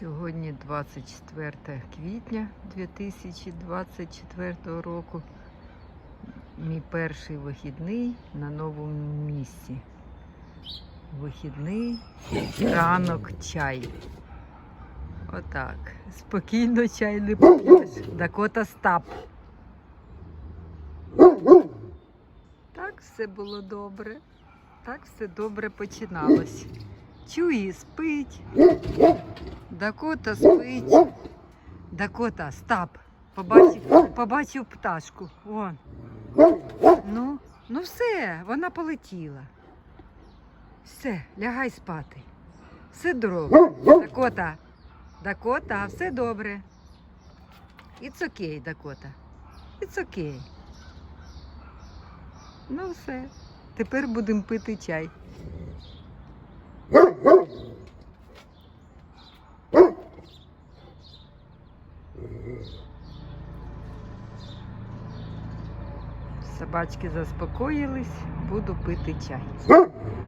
Сьогодні 24 квітня 2024 року. Мій перший вихідний на новому місці. Вихідний ранок чай. Отак. Спокійно чай не поп'єш. Дакота стап. Так все було добре. Так все добре починалось. Чуї спить. Дакота спить. Дакота, стап. Побачив, побачив пташку. Вон. Ну, ну все, вона полетіла. Все, лягай спати. Все добре. Дакота. Дакота, все добре. It's okay, Дакота. It's okay. Ну все. Тепер будемо пити чай. Собачки заспокоїлись, буду пити чай.